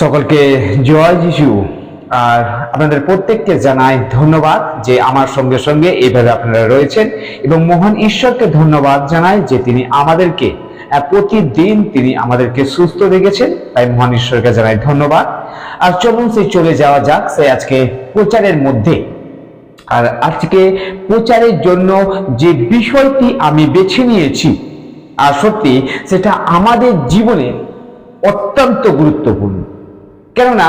সকলকে জয় যিশু। আর আপনাদের প্রত্যেককে জানাই ধন্যবাদ যে আমার সঙ্গে সঙ্গে এইভাবে আপনারা রয়েছেন এবং মহান ঈশ্বরকে ধন্যবাদ জানাই যে তিনি আমাদেরকে প্রতিদিন তিনি আমাদেরকে সুস্থ রেখেছেন। তাই মহান ঈশ্বরকে জানাই ধন্যবাদ। আর চলুন সেই চলে যাওয়া যাক সে আজকে প্রচারের মধ্যে। আর আজকে প্রচারের জন্য যে বিষয়টি আমি বেছে নিয়েছি, আর সত্যি সেটা আমাদের জীবনে অত্যন্ত গুরুত্বপূর্ণ। কেননা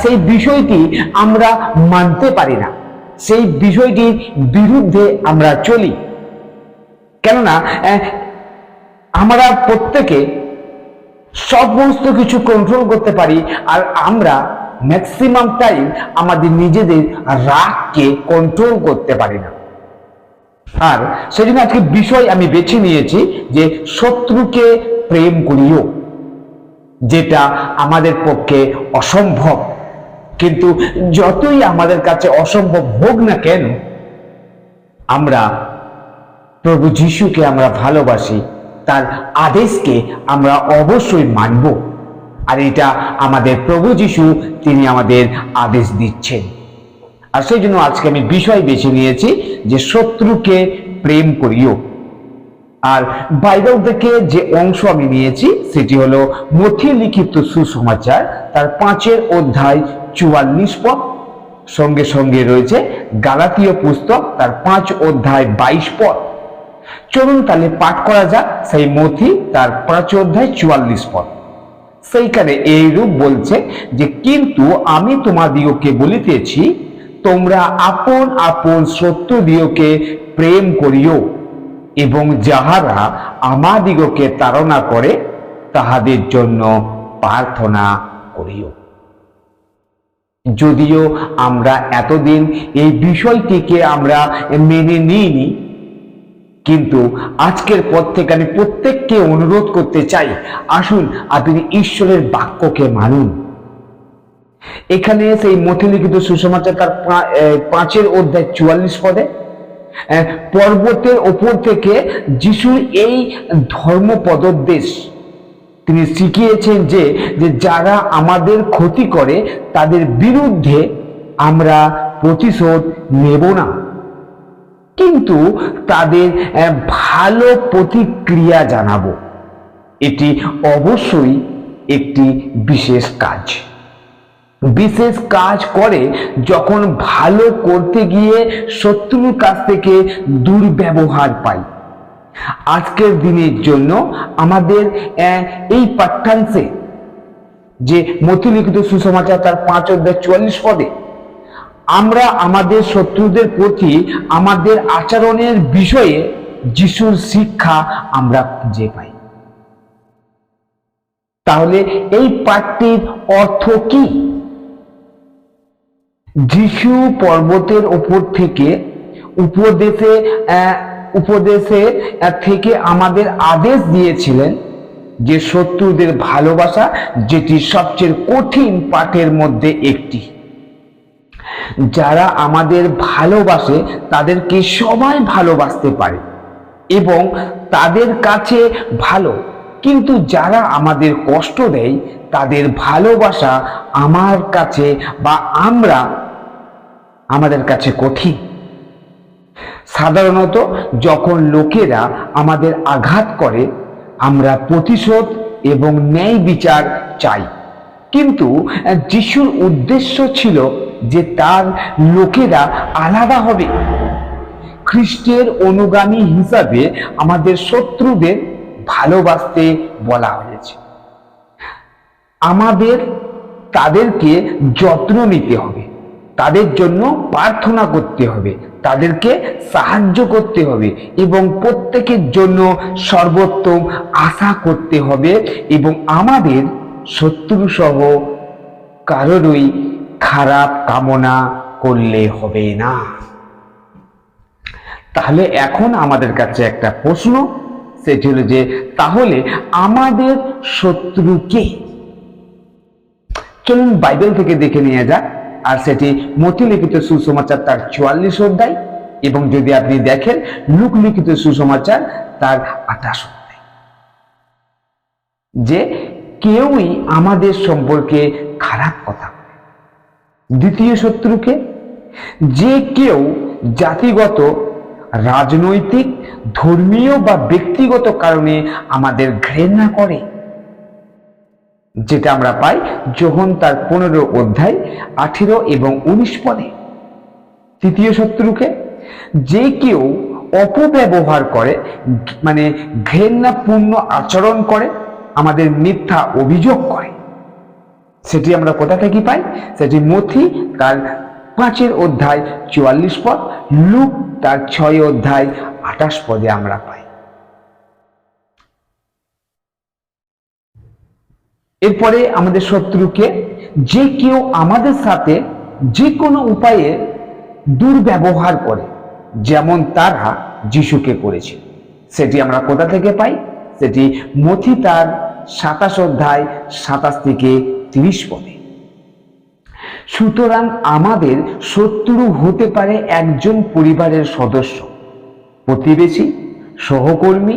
সেই বিষয়টি আমরা মানতে পারি না। সেই বিষয়টির বিরুদ্ধে আমরা চলি। কেননা আমরা প্রত্যেকে সমস্ত কিছু কন্ট্রোল করতে পারি, আর আমরা ম্যাক্সিমাম টাইম আমাদের নিজেদের রাগকে কন্ট্রোল করতে পারি না। আর সেজন্য আজকে বিষয় আমি বেছে নিয়েছি যে শত্রুকে প্রেম করিও। যেটা আমাদের পক্ষে অসম্ভব। কিন্তু যতই আমাদের কাছে অসম্ভব হোক না কেন, আমরা প্রভু যিশুকে আমরা ভালোবাসি, তার আদেশকে আমরা অবশ্যই মানব। আর এটা আমাদের প্রভু যিশু, তিনি আমাদের আদেশ দিচ্ছেন। আর সেই জন্য আজকে আমি বিষয় বেছে নিয়েছি যে শত্রুকে প্রেম করিও। আর বাইবেল থেকে যে অংশ আমি নিয়েছি, সেটি হলো মথি লিখিত সুসমাচার, তার পাঁচের অধ্যায় চুয়াল্লিশ পদ, সঙ্গে সঙ্গে রয়েছে গালাতীয় পুস্তক, তার পাঁচ অধ্যায় বাইশ পদ। চলুন তাহলে পাঠ করা যাক, সেই মথি, তার পাঁচ অধ্যায় চুয়াল্লিশ পদ। সেইখানে এইরূপ বলছে যে, কিন্তু আমি তোমাদিগকে বলিতেছি, তোমরা আপন আপন শত্রুদিগকে প্রেম করিও। এবং যাহারা আমাদিগকে তাড়না করে, তাহাদের জন্য প্রার্থনা করিও। যদিও আমরা এতদিন এই বিষয়টিকে আমরা মেনে নিইনি, কিন্তু আজকের পর থেকে আমি প্রত্যেককে অনুরোধ করতে চাই, আসুন আপনি ঈশ্বরের বাক্যকে মানুন। এখানে সেই মথিলিখিত সুসমাচার তার পাঁচের অধ্যায় চুয়াল্লিশ পদে পর্বতের ওপর থেকে যিশুর এই ধর্ম পদোদ্দেশ তিনি শিখিয়েছেন যে যে যারা আমাদের ক্ষতি করে, তাদের বিরুদ্ধে আমরা প্রতিশোধ নেব না। কিন্তু তাদের ভালো প্রতিক্রিয়া জানাব। এটি অবশ্যই একটি বিশেষ কাজ। বিশেষ কাজ করে যখন ভালো করতে গিয়ে শত্রুর কাছ থেকে দুর্ব্যবহার পাই। আজকের দিনের জন্য আমাদের এই পাঠ্যাংশে যে মতিলিখিত সুসমাচার তার পাঁচ অধ্যায় চুয়াল্লিশ পদে, আমরা আমাদের শত্রুদের প্রতি আমাদের আচরণের বিষয়ে যিশুর শিক্ষা আমরা খুঁজে পাই। তাহলে এই পাঠটির অর্থ কি? যিশু পর্বতের ওপর থেকে উপদেশে উপদেশে থেকে আমাদের আদেশ দিয়েছিলেন যে শত্রুদের ভালোবাসা যেটি সবচেয়ে কঠিন পাঠের মধ্যে একটি। যারা আমাদের ভালোবাসে তাদেরকে সবাই ভালোবাসতে পারে এবং তাদের কাছে ভালো। কিন্তু যারা আমাদের কষ্ট দেয়, তাদের ভালোবাসা আমার কাছে বা আমরা আমাদের কাছে কঠিন। সাধারণত যখন লোকেরা আমাদের আঘাত করে, আমরা প্রতিশোধ এবং ন্যায় বিচার চাই। কিন্তু যিশুর উদ্দেশ্য ছিল যে তার লোকেরা আলাদা হবে। খ্রিস্টের অনুগামী হিসাবে আমাদের শত্রুদের ভালোবাসতে বলা হয়েছে। আমাদের তাদেরকে যত্ন নিতে হবে। তাদের জন্য প্রার্থনা করতে হবে, তাদেরকে সাহায্য করতে হবে এবং প্রত্যেকের জন্য সর্বোত্তম আশা করতে হবে এবং আমাদের শত্রু সহ কারোরই খারাপ কামনা করলে হবে না। তাহলে এখন আমাদের কাছে একটা প্রশ্ন, সেটি হলো যে, তাহলে আমাদের শত্রুকে চলুন বাইবেল থেকে দেখে নিয়ে যাক। আর সেটি মতিলিখিত সুসমাচার তার চুয়াল্লিশ অধ্যায়। এবং যদি আপনি দেখেন লুক লিখিত সুসমাচার তার আঠাশ অধ্যায়। যে কেউই আমাদের সম্পর্কে খারাপ কথা দ্বিতীয় শত্রুকে, যে কেউ জাতিগত, রাজনৈতিক, ধর্মীয় বা ব্যক্তিগত কারণে আমাদের ঘৃণা করে। যেটা আমরা পাই যখন তার পনেরো অধ্যায়, আঠেরো এবং উনিশ পদে। তৃতীয় শত্রুকে, যে কেউ অপব্যবহার করে মানে ঘৃণাপূর্ণ আচরণ করে, আমাদের মিথ্যা অভিযোগ করে। সেটি আমরা কোথা থেকে পাই? সেটি মথি তার পাঁচের অধ্যায়, চুয়াল্লিশ পদ, লুক তার ছয় অধ্যায়, আঠাশ পদে আমরা পাই। এরপরে আমাদের শত্রুকে যে কেউ আমাদের সাথে যে কোনো উপায়ে দুর্ব্যবহার করে, যেমন তারা যিশুকে করেছে। সেটি আমরা কোথা থেকে পাই? সেটি মথি তার সাতাশ অধ্যায় সাতাশ থেকে তিরিশ পদে। সুতরাং আমাদের শত্রু হতে পারে একজন পরিবারের সদস্য, প্রতিবেশী, সহকর্মী,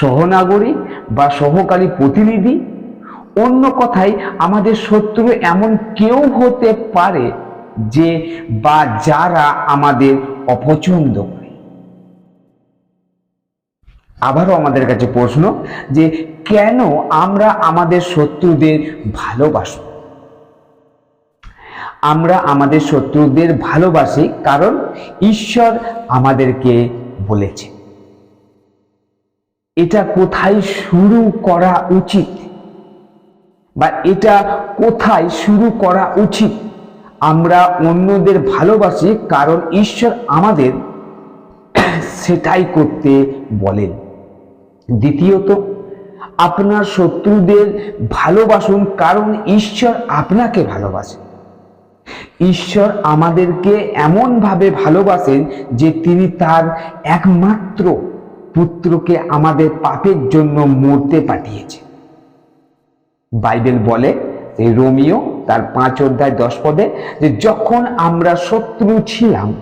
সহনাগরিক বা সহকারী প্রতিনিধি অন্য কথায়, আমাদের শত্রু এমন কেউ হতে পারে যে বা যারা আমাদের অপছন্দ করে। আবারও আমাদের কাছে প্রশ্ন যে কেন আমরা আমাদের শত্রুদের ভালোবাসব? আমরা আমাদের শত্রুদের ভালোবাসি কারণ ঈশ্বর আমাদেরকে বলেছে। এটা কোথায় শুরু করা উচিত? বা এটা কোথায় শুরু করা উচিত? আমরা অন্যদের ভালোবাসি কারণ ঈশ্বর আমাদের সেটাই করতে বলেন। দ্বিতীয়ত, আপনার শত্রুদের ভালোবাসুন কারণ ঈশ্বর আপনাকে ভালোবাসেন ঈশ্বর আমাদেরকে এমনভাবে ভালোবাসেন যে তিনি তার একমাত্র পুত্রকে আমাদের পাপের জন্য মরতে পাঠিয়েছে বাইবেল বলে এই রোমিও তার পাঁচ অধ্যায় দশ পদে যে যখন আমরা শত্রু ছিলাম,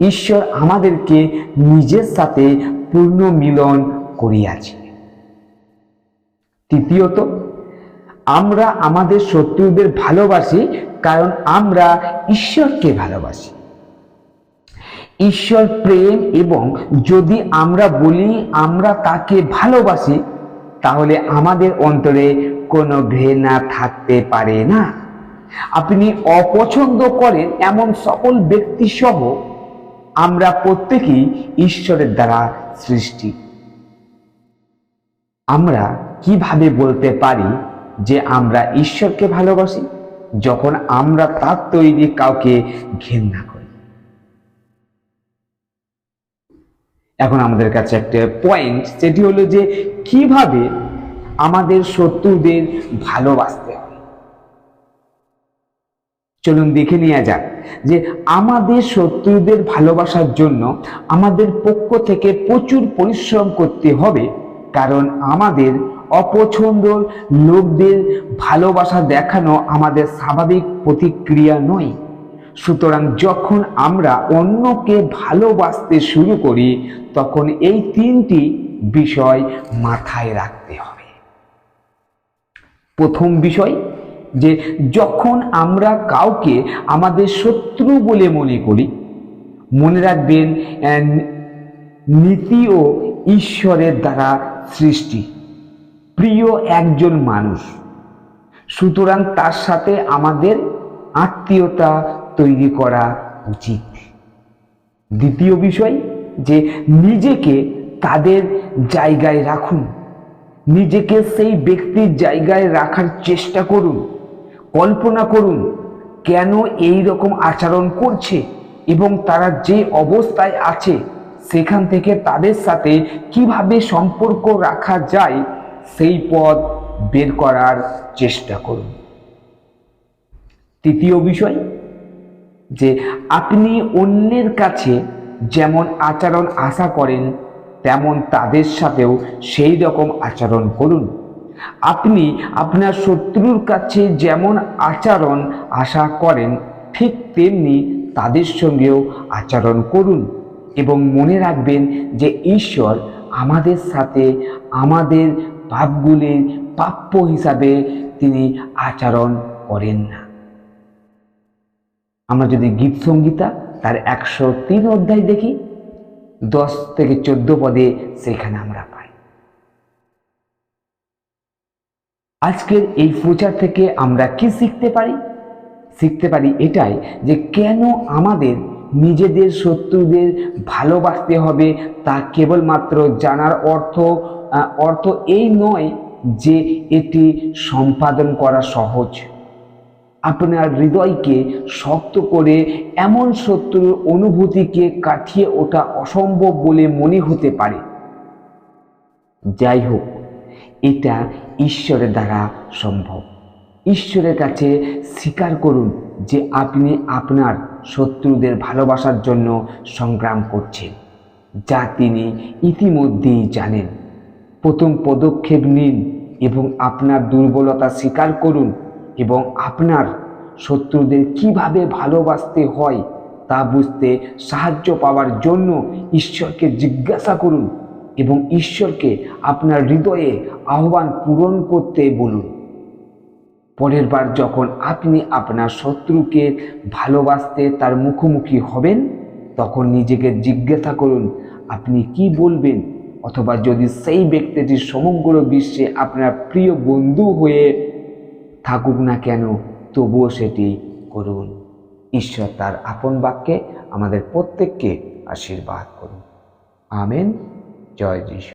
ঈশ্বর আমাদেরকে নিজের সাথে পূর্ণ মিলন করিয়াছে। তৃতীয়ত, আমরা আমাদের শত্রুদের ভালোবাসি কারণ আমরা ঈশ্বরকে ভালোবাসি। ঈশ্বর প্রেম এবং যদি আমরা বলি আমরা তাকে ভালোবাসি, তাহলে আমাদের অন্তরে কোনো ঘৃণা থাকতে পারে না। আপনি অপছন্দ করেন এমন সকল ব্যক্তি সহ আমরা প্রত্যেকেই ঈশ্বরের দ্বারা সৃষ্টি। আমরা কীভাবে বলতে পারি যে আমরা ঈশ্বরকে ভালোবাসি? যখন আমরা তার তৈরি কাউকে ঘৃণা করি। এখন আমাদের কাছে একটা পয়েন্ট সেটি হলো যে কীভাবে আমাদের শত্রুদের ভালোবাসতে হয় চলুন দেখে নেওয়া যাক যে আমাদের শত্রুদের ভালোবাসার জন্য আমাদের পক্ষ থেকে প্রচুর পরিশ্রম করতে হবে, কারণ আমাদের অপছন্দ লোকদের ভালোবাসা দেখানো আমাদের স্বাভাবিক প্রতিক্রিয়া নয়। সুতরাং যখন আমরা অন্যকে ভালোবাসতে শুরু করি, তখন এই তিনটি বিষয় মাথায় রাখতে হবে। প্রথম বিষয় যে যখন আমরা কাউকে আমাদের শত্রু বলে মনে করি, মনে রাখবেন নীতি ও ঈশ্বরের দ্বারা সৃষ্টি। প্রিয় একজন মানুষ, সুতরাং তার সাথে আমাদের আত্মীয়তা তৈরি করা উচিত। দ্বিতীয় বিষয় যে নিজেকে তাদের জায়গায় রাখুন। নিজেকে সেই ব্যক্তির জায়গায় রাখার চেষ্টা করুন। কল্পনা করুন, কেন এই রকম আচরণ করছে এবং তারা যে অবস্থায় আছে, সেখান থেকে তাদের সাথে কীভাবে সম্পর্ক রাখা যায়, সেই পথ বের করার চেষ্টা করুন। তৃতীয় বিষয়, যে আপনি অন্যের কাছে যেমন আচরণ আশা করেন তেমন তাদের সাথেও সেই রকম আচরণ করুন। আপনি আপনার শত্রুর কাছে যেমন আচরণ আশা করেন, ঠিক তেমনি তাদের সঙ্গেও আচরণ করুন এবং মনে রাখবেন যে ঈশ্বর আমাদের সাথে আমাদের পাপগুলির প্রাপ্য হিসাবে তিনি আচরণ করেন না। আমরা যদি গীত সংগীতা তার একশো তিন অধ্যায় দেখি দশ থেকে চোদ্দ পদে সেখানে আমরা পাই। আজকের এই প্রচার থেকে আমরা কি শিখতে পারি? শিখতে পারি এটাই যে কেন আমাদের নিজেদের শত্রুদের ভালোবাসতে হবে তা কেবলমাত্র জানার অর্থ অর্থ এই নয় যে এটি সম্পাদন করা সহজ। আপনার হৃদয়কে শক্ত করে এমন শত্রুর অনুভূতিকে কাটিয়ে ওঠা অসম্ভব বলে মনে হতে পারে। যাই হোক এটা ঈশ্বরের দ্বারা সম্ভব। ঈশ্বরের কাছে স্বীকার করুন যে আপনি আপনার শত্রুদের ভালোবাসার জন্য সংগ্রাম করছেন, যা তিনি ইতিমধ্যেই জানেন। প্রথম পদক্ষেপ নিন এবং আপনার দুর্বলতা স্বীকার করুন। এবং আপনার শত্রুদের কীভাবে ভালোবাসতে হয় তা বুঝতে সাহায্য পাওয়ার জন্য ঈশ্বরকে জিজ্ঞাসা করুন এবং ঈশ্বরকে আপনার হৃদয়ে আহ্বান পূরণ করতে বলুন। পরের বার যখন আপনি আপনার শত্রুকে ভালোবাসতে তার মুখোমুখি হবেন, তখন নিজেকে জিজ্ঞাসা করুন, আপনি কি বলবেন? অথবা যদি সেই ব্যক্তিটি সমগ্র বিশ্বে আপনার প্রিয় বন্ধু হয়ে থাকুক না কেন, তবুও সেটি করুন। ঈশ্বর তার আপন বাক্যে আমাদের প্রত্যেককে আশীর্বাদ করুন। আমেন। জয় যিশু।